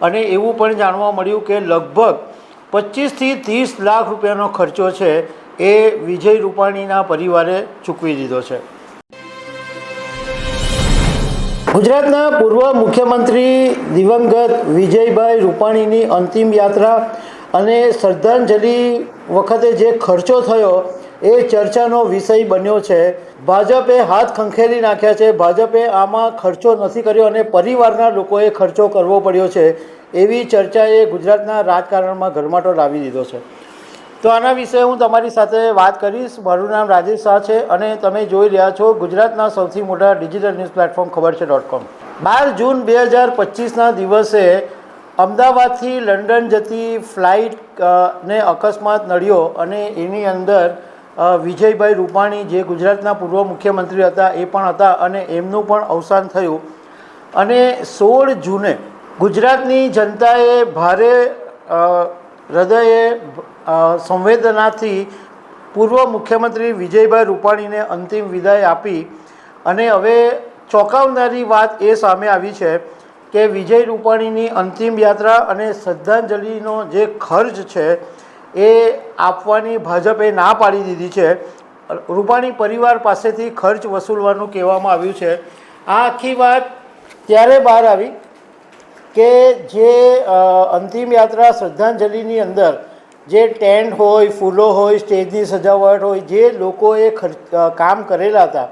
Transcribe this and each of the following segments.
અને એવું પણ જાણવા મળ્યું કે લગભગ પચીસથી ત્રીસ લાખ રૂપિયાનો ખર્ચો છે એ વિજય રૂપાણીના પરિવારે ચૂકવી દીધો છે. ગુજરાતના પૂર્વ મુખ્યમંત્રી દિવંગત વિજયભાઈ રૂપાણીની અંતિમ યાત્રા અને શ્રદ્ધાંજલિ વખતે જે ખર્ચો થયો એ ચર્ચાનો વિષય બન્યો છે. ભાજપે હાથ ખંખેરી નાખ્યા છે. ભાજપે આમાં ખર્ચો નથી કર્યો અને પરિવારના લોકોએ ખર્ચો કરવો પડ્યો છે. એવી ચર્ચાએ ગુજરાતના રાજકારણમાં ગરમાટો લાવી દીધો છે. તો આના વિશે હું તમારી સાથે વાત કરીશ. મારું નામ રાજેશ શાહ છે અને તમે જોઈ રહ્યા છો ગુજરાતના સૌથી મોટા ડિજિટલ ન્યૂઝ પ્લેટફોર્મ ખબર છે ડોટ કોમ. બાર જૂન બે હજાર પચીસના દિવસે અમદાવાદથી લંડન જતી ફ્લાઇટ ને અકસ્માત નડ્યો અને એની અંદર વિજયભાઈ રૂપાણી, જે ગુજરાતના પૂર્વ મુખ્યમંત્રી હતા, એ પણ હતા અને એમનું પણ અવસાન થયું. અને સોળ જૂને ગુજરાતની જનતાએ ભારે હૃદયે સંવેદનાથી પૂર્વ મુખ્યમંત્રી વિજયભાઈ રૂપાણીને અંતિમ વિદાય આપી. અને હવે ચોંકાવનારી વાત એ સામે આવી છે કે વિજય રૂપાણીની અંતિમ યાત્રા અને શ્રદ્ધાંજલિનો જે ખર્ચ છે, એ આપવાની ભાજપે ના પાડી દીધી છે. રૂપાણી પરિવાર પાસેથી ખર્ચ વસૂલવાનું કહેવામાં આવ્યું છે. આ આખી વાત ત્યારે બહાર આવી કે જે અંતિમ યાત્રા શ્રદ્ધાંજલિની અંદર જે ટેન્ટ હોય, ફૂલો હોય, સ્ટેજની સજાવટ હોય, જે લોકોએ ખર્ચ કામ કરેલા હતા,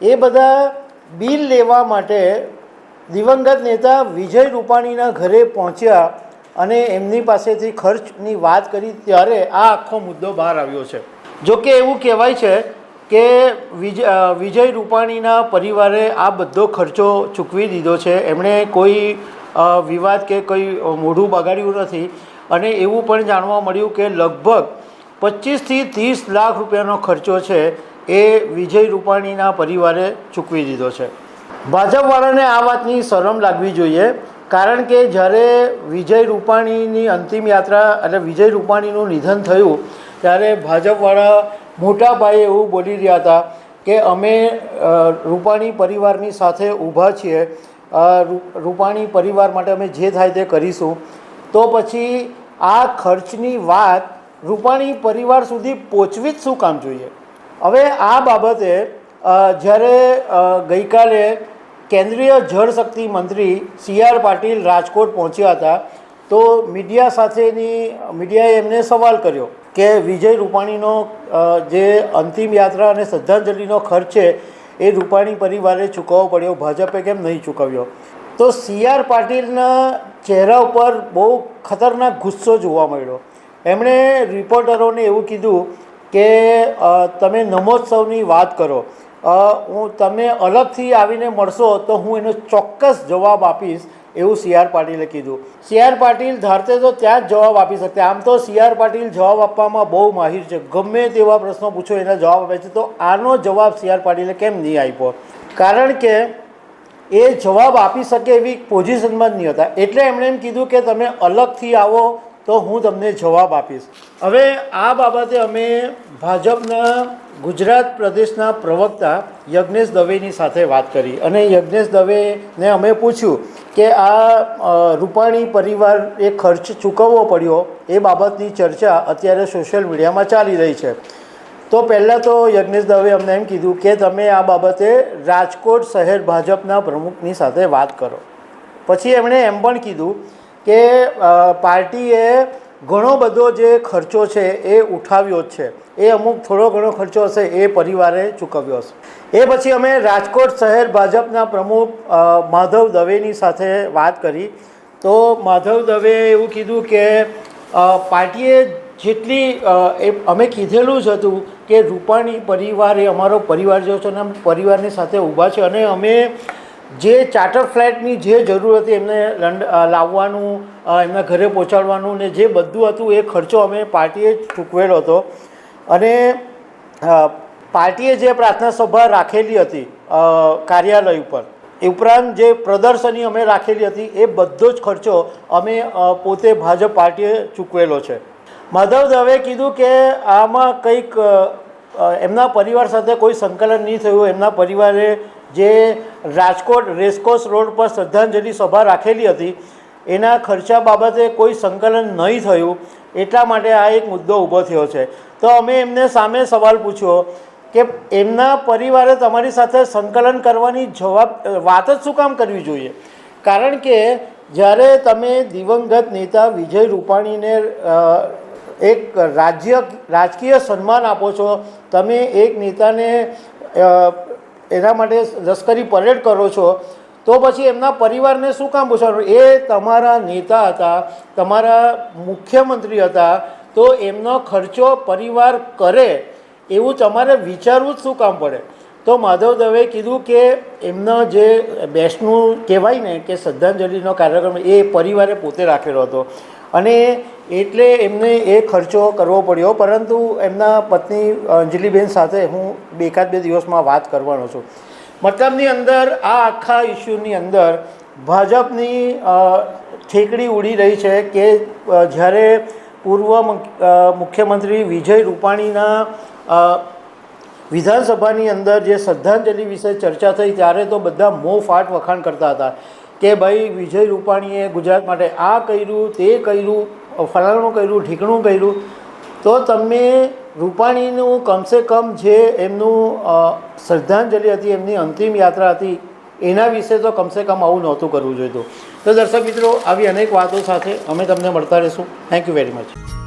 એ બધા બિલ લેવા માટે દિવંગત નેતા વિજય રૂપાણીના ઘરે પહોંચ્યા અને એમની પાસેથી ખર્ચની વાત કરી ત્યારે આ આખો મુદ્દો બહાર આવ્યો છે. જો કે એવું કહેવાય છે કે વિજય વિજય રૂપાણીના પરિવારે આ બધો ખર્ચો ચૂકવી દીધો છે. એમણે કોઈ વિવાદ કે કોઈ મોઢું બગાડ્યું નથી. અને એવું પણ જાણવા મળ્યું કે લગભગ પચીસથી ત્રીસ લાખ રૂપિયાનો ખર્ચો છે એ વિજય રૂપાણીના પરિવારે ચૂકવી દીધો છે. ભાજપવાળાને આ વાતની શરમ લાગવી જોઈએ. કારણ કે જ્યારે વિજય રૂપાણીની અંતિમ યાત્રા એટલે વિજય રૂપાણીનું નિધન થયું, ત્યારે ભાજપવાળા મોટા પાયે એવું બોલી રહ્યા હતા કે અમે રૂપાણી પરિવારની સાથે ઊભા છીએ રૂપાણી પરિવાર માટે અમે જે થાય તે કરીશું. તો પછી આ ખર્ચની વાત રૂપાણી પરિવાર સુધી પહોંચવી જ શું કામ જોઈએ? હવે આ બાબતે જ્યારે ગઈકાલે કેન્દ્રીય જળશક્તિ મંત્રી સી આર પાટીલ રાજકોટ પહોંચ્યા હતા, તો મીડિયા સાથેની, મીડિયાએ એમને સવાલ કર્યો કે વિજય રૂપાણીનો જે અંતિમ યાત્રા અને શ્રદ્ધાંજલિનો ખર્ચ છે, એ રૂપાણી પરિવારે ચૂકવવો પડ્યો, ભાજપે કેમ નહીં ચૂકવ્યો? તો સી આર પાટીલના ચહેરા ઉપર બહુ ખતરનાક ગુસ્સો જોવા મળ્યો. એમણે રિપોર્ટરોને એવું કીધું કે તમે નમોત્સવની વાત કરો હું તમે અલગથી આવીને મળશો તો હું એનો ચોક્કસ જવાબ આપીશ એવું સી આર પાટીલે કીધું. સી આર પાટીલ ધારતે તો ત્યાં જ જવાબ આપી શકે. આમ તો સી આર પાટીલ જવાબ આપવામાં બહુ માહિર છે. ગમે તેવા પ્રશ્નો પૂછો એના જવાબ આપે છે. તો આનો જવાબ સી આર પાટીલે કેમ નહીં આપ્યો? કારણ કે એ જવાબ આપી શકે એવી પોઝિશનમાં જ નહીં હતા. એટલે એમણે એમ કીધું કે તમે અલગથી આવો તો હું તમને જવાબ આપીશ. હવે આ બાબતે અમે ભાજપના ગુજરાત પ્રદેશના પ્રવક્તા યજ્ઞેશ દવેની સાથે વાત કરી. અને યજ્ઞેશ દવેને અમે પૂછ્યું કે આ રૂપાણી પરિવાર એ ખર્ચ ચૂકવવો પડ્યો એ બાબતની ચર્ચા અત્યારે સોશિયલ મીડિયામાં ચાલી રહી છે. તો પહેલાં તો યજ્ઞેશ દવે અમને એમ કીધું કે તમે આ બાબતે રાજકોટ શહેર ભાજપના પ્રમુખની સાથે વાત કરો. પછી એમણે એમ પણ કીધું કે પાર્ટીએ ઘણો બધો જે ખર્ચો છે એ ઉઠાવ્યો જ છે. એ અમુક થોડો ઘણો ખર્ચો હશે, એ પરિવારે ચૂકવ્યો હશે. એ પછી અમે રાજકોટ શહેર ભાજપના પ્રમુખ માધવ દવેની સાથે વાત કરી. તો માધવ દવેએ એવું કીધું કે પાર્ટીએ જેટલી એ અમે કીધેલું જ હતું કે રૂપાણી પરિવાર એ અમારો પરિવાર જેવો છે અને પરિવારની સાથે ઊભા છે અને અમે જે ચાર્ટર ફ્લાઇટની જે જરૂર હતી એમને લંડ લાવવાનું એમના ઘરે પહોંચાડવાનું ને જે બધું હતું એ ખર્ચો અમે પાર્ટીએ ચૂકવેલો હતો. અને પાર્ટીએ જે પ્રાર્થના સભા રાખેલી હતી કાર્યાલય ઉપર, એ ઉપરાંત જે પ્રદર્શની અમે રાખેલી હતી, એ બધો જ ખર્ચો અમે પોતે ભાજપ પાર્ટીએ ચૂકવેલો છે. માધવ દવે કીધું કે આમાં કંઈક એમના પરિવાર સાથે કોઈ સંકલન નહીં થયું, એમના પરિવારે જે રાજકોટ રેસકોર્સ રોડ પર શ્રદ્ધાંજલિ સભા રાખેલી હતી. એના ખર્ચા બાબતે કોઈ સંકલન નહીં થયું. એટલા માટે આ એક મુદ્દો ઊભો થયો છે. તો અમે એમને સામે સવાલ પૂછ્યો કે એમના પરિવારે તમારી સાથે સંકલન કરવાની જવાબ, વાત જ શું કામ કરવી જોઈએ? કારણ કે જ્યારે તમે દિવંગત નેતા વિજય રૂપાણીને એક રાજ્ય, રાજકીય સન્માન આપો છો, તમે એક નેતાને એના માટે લશ્કરી પરેડ કરો છો, તો પછી એમના પરિવારને શું કામ પૂછવાનું? એ તમારા નેતા હતા, તમારા મુખ્યમંત્રી હતા, તો એમનો ખર્ચો પરિવાર કરે એવું તમારે વિચારવું જ શું કામ પડે? તો માધવ દવે કીધું કે એમનો જે બેસ્ટનું કહેવાય ને કે શ્રદ્ધાંજલિનો કાર્યક્રમ એ પરિવારે પોતે રાખેલો હતો. અને એટલે એમને એ ખર્ચો કરવો પડ્યો, પરંતુ એમના પત્ની અંજલિબેન સાથે હું બે એકાદ બે દિવસમાં વાત કરવાનો છું. મતલબની અંદર, આ આખા ઇસ્યુની અંદર ભાજપની ઠેકડી ઉડી રહી છે કે જ્યારે પૂર્વ મુખ્યમંત્રી વિજય રૂપાણીના વિધાનસભાની અંદર જે શ્રદ્ધાંજલિ વિશે ચર્ચા થઈ, ત્યારે તો બધા મોં ફાટ વખાણ કરતા હતા કે ભાઈ વિજય રૂપાણીએ ગુજરાત માટે આ કર્યું, તે કર્યું ફલાણું કર્યું, ઢીકણું કર્યું, તો તમે રૂપાણીનું કમસે કમ જે એમનું શ્રદ્ધાંજલિ હતી, એમની અંતિમ યાત્રા હતી, એના વિશે તો કમસે કમ આવું નહોતું કરવું જોઈતું. તો દર્શક મિત્રો, આવી અનેક વાતો સાથે અમે તમને મળતા રહીશું. Thank you very much